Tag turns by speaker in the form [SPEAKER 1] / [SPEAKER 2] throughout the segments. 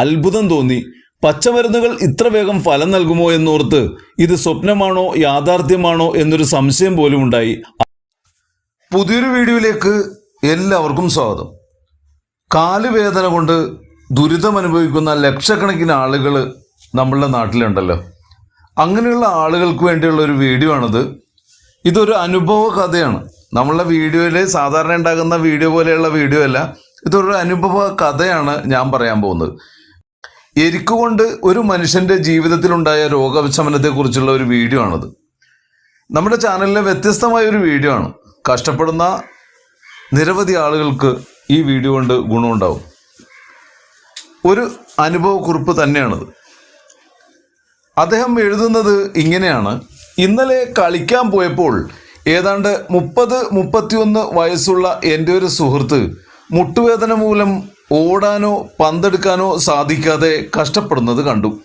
[SPEAKER 1] അത്ഭുതം തോന്നി. പച്ചമരുന്നുകൾ ഇത്ര വേഗം ഫലം നൽകുമോ എന്നോർത്ത് ഇത് സ്വപ്നമാണോ യാഥാർത്ഥ്യമാണോ എന്നൊരു സംശയം പോലും ഉണ്ടായി. പുതിയൊരു വീഡിയോയിലേക്ക് എല്ലാവർക്കും സ്വാഗതം. കാലുവേദന കൊണ്ട് ദുരിതമനുഭവിക്കുന്ന ലക്ഷക്കണക്കിന് ആളുകൾ നമ്മളുടെ നാട്ടിലുണ്ടല്ലോ. അങ്ങനെയുള്ള ആളുകൾക്ക് വേണ്ടിയുള്ള ഒരു വീഡിയോ ആണിത്. ഇതൊരു അനുഭവ കഥയാണ്. നമ്മളുടെ വീഡിയോയിൽ സാധാരണ ഉണ്ടാകുന്ന വീഡിയോ പോലെയുള്ള വീഡിയോ അല്ല. ഇതൊരു അനുഭവ കഥയാണ് ഞാൻ പറയാൻ പോകുന്നത്. എരിക്കുകൊണ്ട് ഒരു മനുഷ്യന്റെ ജീവിതത്തിലുണ്ടായ രോഗശമനത്തെക്കുറിച്ചുള്ള ഒരു വീഡിയോ ആണത്. നമ്മുടെ ചാനലിലെ വ്യത്യസ്തമായ ഒരു വീഡിയോ ആണ്. കഷ്ടപ്പെടുന്ന നിരവധി ആളുകൾക്ക് ഈ വീഡിയോ കൊണ്ട് ഗുണമുണ്ടാവും. ഒരു അനുഭവക്കുറിപ്പ് തന്നെയാണത്. അദ്ദേഹം എഴുതുന്നത് ഇങ്ങനെയാണ്. ഇന്നലെ കളിക്കാൻ പോയപ്പോൾ ഏതാണ്ട് മുപ്പത് മുപ്പത്തിയൊന്ന് വയസ്സുള്ള എന്റെ ഒരു സുഹൃത്ത് മുട്ടുവേദന മൂലം ഓടാനോ പന്തെടുക്കാനോ സാധിക്കാതെ കഷ്ടപ്പെടുന്നത് കണ്ടു.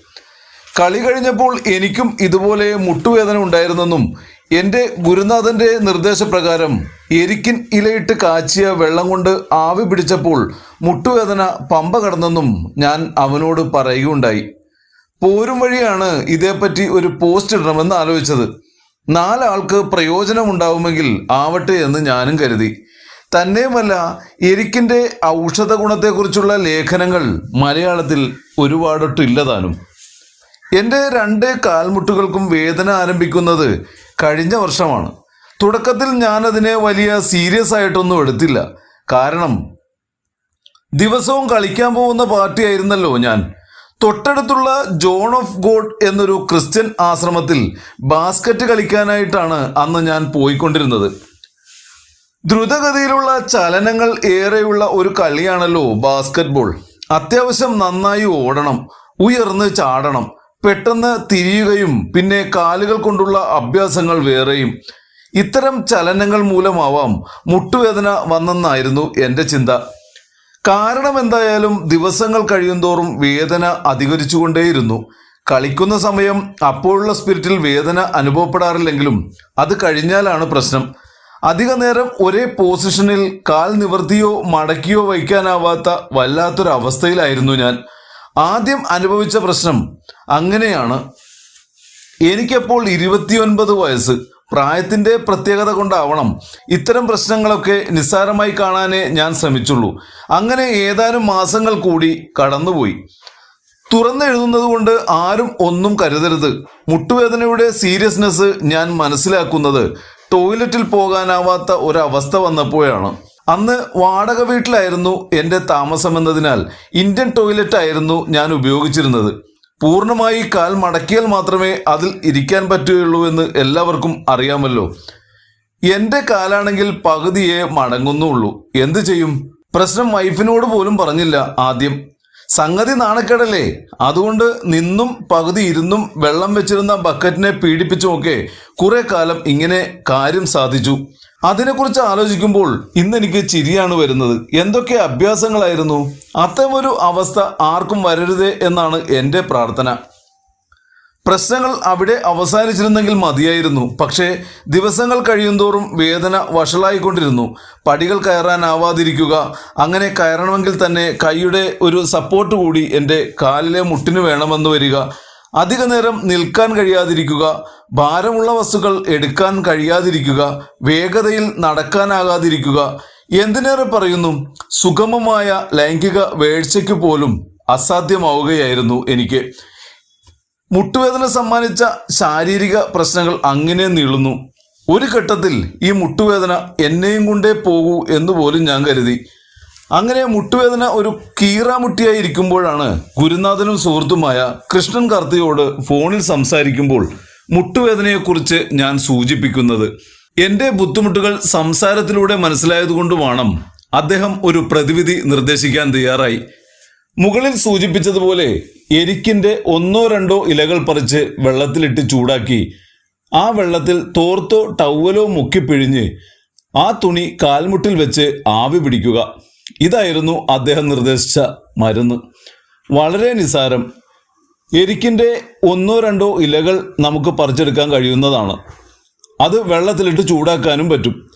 [SPEAKER 1] കളി കഴിഞ്ഞപ്പോൾ എനിക്കും ഇതുപോലെ മുട്ടുവേദന ഉണ്ടായിരുന്നെന്നും എന്റെ ഗുരുനാഥന്റെ നിർദ്ദേശപ്രകാരം എരിക്കിൻ ഇലയിട്ട് കാച്ചിയ വെള്ളം കൊണ്ട് ആവി പിടിച്ചപ്പോൾ മുട്ടുവേദന പമ്പ കടന്നെന്നും ഞാൻ അവനോട് പറയുകയുണ്ടായി. പോരും വഴിയാണ് ഇതേപ്പറ്റി ഒരു പോസ്റ്റ് ഇടണമെന്ന് ആലോചിച്ചത്. നാലാൾക്ക് പ്രയോജനമുണ്ടാവുമെങ്കിൽ ആവട്ടെ എന്ന് ഞാനും കരുതി. തന്നെയുമല്ല എരിക്കിന്റെ ഔഷധ ഗുണത്തെക്കുറിച്ചുള്ള ലേഖനങ്ങൾ മലയാളത്തിൽ ഒരുപാടൊട്ടില്ലതാനും. എന്റെ രണ്ട് കാൽമുട്ടുകൾക്കും വേദന ആരംഭിക്കുന്നത് കഴിഞ്ഞ വർഷമാണ്. തുടക്കത്തിൽ ഞാനതിനെ വലിയ സീരിയസ് ആയിട്ടൊന്നും എടുത്തില്ല. കാരണം ദിവസവും കളിക്കാൻ പോകുന്ന പാർട്ടി ആയിരുന്നല്ലോ ഞാൻ. തൊട്ടടുത്തുള്ള ജോൺ ഓഫ് ഗോഡ് എന്നൊരു ക്രിസ്ത്യൻ ആശ്രമത്തിൽ ബാസ്ക്കറ്റ് കളിക്കാനായിട്ടാണ് അന്ന് ഞാൻ പോയിക്കൊണ്ടിരുന്നത്. ദ്രുതഗതിയിലുള്ള ചലനങ്ങൾ ഏറെയുള്ള ഒരു കളിയാണല്ലോ ബാസ്കറ്റ്ബോൾ. അത്യാവശ്യം നന്നായി ഓടണം ഉയർന്ന് ചാടണം പെട്ടെന്ന് തിരിയുകയും പിന്നെ കാലുകൾ കൊണ്ടുള്ള അഭ്യാസങ്ങൾ വേറെയും. ഇത്തരം ചലനങ്ങൾ മൂലമാവാം മുട്ടുവേദന വന്നെന്നായിരുന്നു എന്റെ ചിന്ത. കാരണം എന്തായാലും ദിവസങ്ങൾ കഴിയുന്തോറും വേദന അധികരിച്ചുകൊണ്ടേയിരുന്നു. കളിക്കുന്ന സമയം അപ്പോഴുള്ള സ്പിരിറ്റിൽ വേദന അനുഭവപ്പെടാറില്ലെങ്കിലും അത് കഴിഞ്ഞാലാണ് പ്രശ്നം. അധിക നേരം ഒരേ പൊസിഷനിൽ കാൽ നിവർത്തിയോ മടക്കിയോ വയ്ക്കാനാവാത്ത വല്ലാത്തൊരവസ്ഥയിലായിരുന്നു ഞാൻ. ആദ്യം അനുഭവിച്ച പ്രശ്നം അങ്ങനെയാണ്. എനിക്കപ്പോൾ ഇരുപത്തിയൊൻപത് വയസ്സ്. പ്രായത്തിന്റെ പ്രത്യേകത കൊണ്ടാവണം ഇത്തരം പ്രശ്നങ്ങളൊക്കെ നിസ്സാരമായി കാണാനേ ഞാൻ ശ്രമിച്ചുള്ളൂ. അങ്ങനെ ഏതാനും മാസങ്ങൾ കൂടി കടന്നുപോയി. തുറന്നെഴുതുന്നത് കൊണ്ട് ആരും ഒന്നും കരുതരുത്. മുട്ടുവേദനയുടെ സീരിയസ്നെസ് ഞാൻ മനസ്സിലാക്കുന്നത് ടോയ്ലറ്റിൽ പോകാനാവാത്ത ഒരവസ്ഥ വന്നപ്പോഴാണ്. അന്ന് വാടക വീട്ടിലായിരുന്നു എന്റെ താമസമെന്നതിനാൽ ഇന്ത്യൻ ടോയ്ലറ്റ് ആയിരുന്നു ഞാൻ ഉപയോഗിച്ചിരുന്നത്. പൂർണമായി കാൽ മടക്കിയാൽ മാത്രമേ അതിൽ ഇരിക്കാൻ പറ്റുകയുള്ളൂ എന്ന് എല്ലാവർക്കും അറിയാമല്ലോ. എന്റെ കാലാണെങ്കിൽ പകുതിയെ മടങ്ങുന്നുള്ളൂ. എന്ത് ചെയ്യും? പ്രശ്നം വൈഫിനോട് പോലും പറഞ്ഞില്ല ആദ്യം. സംഗതി നാണക്കേടല്ലേ? അതുകൊണ്ട് നിന്നും പകുതി ഇരുന്നും വെള്ളം വെച്ചിരുന്ന ബക്കറ്റിനെ പീഡിപ്പിച്ചുമൊക്കെ കുറെ കാലം ഇങ്ങനെ കാര്യം സാധിച്ചു. അതിനെക്കുറിച്ച് ആലോചിക്കുമ്പോൾ ഇന്ന് എനിക്ക് ചിരിയാണ് വരുന്നത്. എന്തൊക്കെ അഭ്യാസങ്ങളായിരുന്നു? അത്തരമൊരു അവസ്ഥ ആർക്കും വരരുതേ എന്നാണ് എന്റെ പ്രാർത്ഥന. പ്രശ്നങ്ങൾ അവിടെ അവസാനിച്ചിരുന്നെങ്കിൽ മതിയായിരുന്നു. പക്ഷേ ദിവസങ്ങൾ കഴിയുന്തോറും വേദന വഷളായിക്കൊണ്ടിരുന്നു. പടികൾ കയറാനാവാതിരിക്കുക അങ്ങനെ കയറണമെങ്കിൽ തന്നെ കൈയുടെ ഒരു സപ്പോർട്ട് കൂടി എന്റെ കാലിലെ മുട്ടിന് വേണമെന്ന് വരിക അധിക നേരം നിൽക്കാൻ കഴിയാതിരിക്കുക ഭാരമുള്ള വസ്തുക്കൾ എടുക്കാൻ കഴിയാതിരിക്കുക വേഗതയിൽ നടക്കാനാകാതിരിക്കുക. എന്തിനേറെ പറയുന്നു? സുഗമമായ ലൈംഗിക വേഴ്ചയ്ക്ക് പോലും അസാധ്യമാവുകയായിരുന്നു എനിക്ക്. മുട്ടുവേദന സമ്മാനിച്ച ശാരീരിക പ്രശ്നങ്ങൾ അങ്ങനെ നീളുന്നു. ഒരു ഘട്ടത്തിൽ ഈ മുട്ടുവേദന എന്നെയും കൊണ്ടേ പോകൂ എന്ന് പോലും ഞാൻ കരുതി. അങ്ങനെ മുട്ടുവേദന ഒരു കീറാമുട്ടിയായി ഇരിക്കുമ്പോഴാണ് ഗുരുനാഥനും സുഹൃത്തുമായ കൃഷ്ണൻ കർത്തിയോട് ഫോണിൽ സംസാരിക്കുമ്പോൾ മുട്ടുവേദനയെക്കുറിച്ച് ഞാൻ സൂചിപ്പിക്കുന്നത്. എന്റെ ബുദ്ധിമുട്ടുകൾ സംസാരത്തിലൂടെ മനസ്സിലായതുകൊണ്ട് വേണം അദ്ദേഹം ഒരു പ്രതിവിധി നിർദ്ദേശിക്കാൻ തയ്യാറായി. മുകളിൽ സൂചിപ്പിച്ചതുപോലെ എരിക്കിന്റെ ഒന്നോ രണ്ടോ ഇലകൾ പറിച്ച് വെള്ളത്തിലിട്ട് ചൂടാക്കി. ആ വെള്ളത്തിൽ തോർത്തോ ടവലോ മുക്കിപ്പിഴിഞ്ഞ് ആ തുണി കാൽമുട്ടിൽ വെച്ച് ആവി പിടിക്കുക. ഇതായിരുന്നു അദ്ദേഹം നിർദ്ദേശിച്ച മരുന്ന്. വളരെ നിസാരം എരിക്കിന്റെ ഒന്നോ രണ്ടോ ഇലകൾ നമുക്ക് പറിച്ചെടുക്കാൻ കഴിയുന്നതാണ്. അത് വെള്ളത്തിലിട്ട് ചൂടാക്കാനും പറ്റും.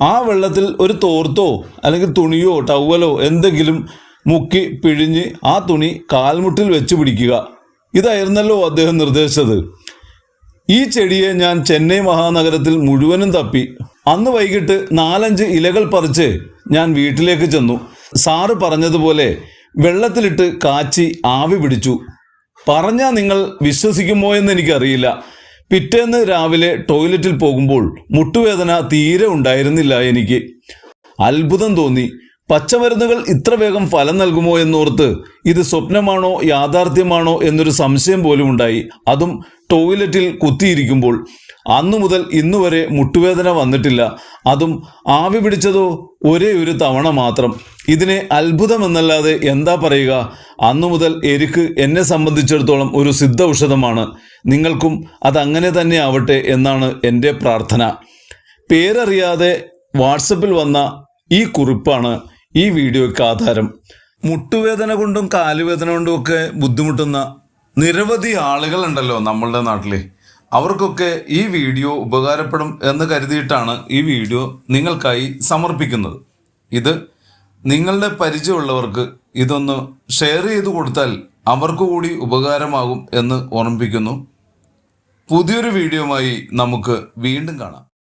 [SPEAKER 1] ആ വെള്ളത്തിൽ ഒരു തോർത്തോ അല്ലെങ്കിൽ തുണിയോ ടവലോ എന്തെങ്കിലും മുക്കി പിഴിഞ്ഞ് ആ തുണി കാൽമുട്ടിൽ വെച്ച് പിടിക്കുക. ഇതായിരുന്നല്ലോ അദ്ദേഹം നിർദ്ദേശിച്ചത്. ഈ ചെടിയെ ഞാൻ ചെന്നൈ മഹാനഗരത്തിൽ മുഴുവനും തപ്പി. അന്ന് വൈകിട്ട് നാലഞ്ച് ഇലകൾ പറിച്ച് ഞാൻ വീട്ടിലേക്ക് ചെന്നു. സാറ് പറഞ്ഞതുപോലെ വെള്ളത്തിലിട്ട് കാച്ചി ആവി പിടിച്ചു. പറഞ്ഞാൽ നിങ്ങൾ വിശ്വസിക്കുമോ എന്ന് എനിക്കറിയില്ല. പിറ്റേന്ന് രാവിലെ ടോയ്ലറ്റിൽ പോകുമ്പോൾ മുട്ടുവേദന തീരെ ഉണ്ടായിരുന്നില്ല എനിക്ക്. അത്ഭുതം തോന്നി. പച്ചമരുന്നുകൾ ഇത്ര വേഗം ഫലം നൽകുമോ എന്നോർത്ത് ഇത് സ്വപ്നമാണോ യാഥാർത്ഥ്യമാണോ എന്നൊരു സംശയം പോലും ഉണ്ടായി. അതും ടോയ്ലറ്റിൽ കുത്തിയിരിക്കുമ്പോൾ. അന്നു മുതൽ ഇന്നു വരെ മുട്ടുവേദന വന്നിട്ടില്ല. അതും ആവി പിടിച്ചതോ ഒരേ ഒരു തവണ മാത്രം. ഇതിനെ അത്ഭുതമെന്നല്ലാതെ എന്താ പറയുക? അന്നു മുതൽ എരിക്ക് എന്നെ സംബന്ധിച്ചിടത്തോളം ഒരു സിദ്ധ ഔഷധമാണ് നിങ്ങൾക്കും അതങ്ങനെ തന്നെ ആവട്ടെ എന്നാണ് എന്റെ പ്രാർത്ഥന. പേരറിയാതെ വാട്സപ്പിൽ വന്ന ഈ കുറിപ്പാണ്. ഈ വീഡിയോയ്ക്ക് ആധാരം. മുട്ടുവേദന കൊണ്ടും കാലുവേദന കൊണ്ടും ഒക്കെ ബുദ്ധിമുട്ടുന്ന നിരവധി ആളുകളുണ്ടല്ലോ നമ്മളുടെ നാട്ടിൽ അവർക്കൊക്കെ ഈ വീഡിയോ ഉപകാരപ്പെടും എന്ന് കരുതിയിട്ടാണ് ഈ വീഡിയോ നിങ്ങൾക്കായി സമർപ്പിക്കുന്നത്. ഇത് നിങ്ങളുടെ പരിചയമുള്ളവർക്ക് ഇതൊന്ന് ഷെയർ ചെയ്ത് കൊടുത്താൽ അവർക്ക് കൂടി ഉപകാരമാകും എന്ന് ഓർമ്മിപ്പിക്കുന്നു. പുതിയൊരു വീഡിയോയുമായി നമുക്ക് വീണ്ടും കാണാം.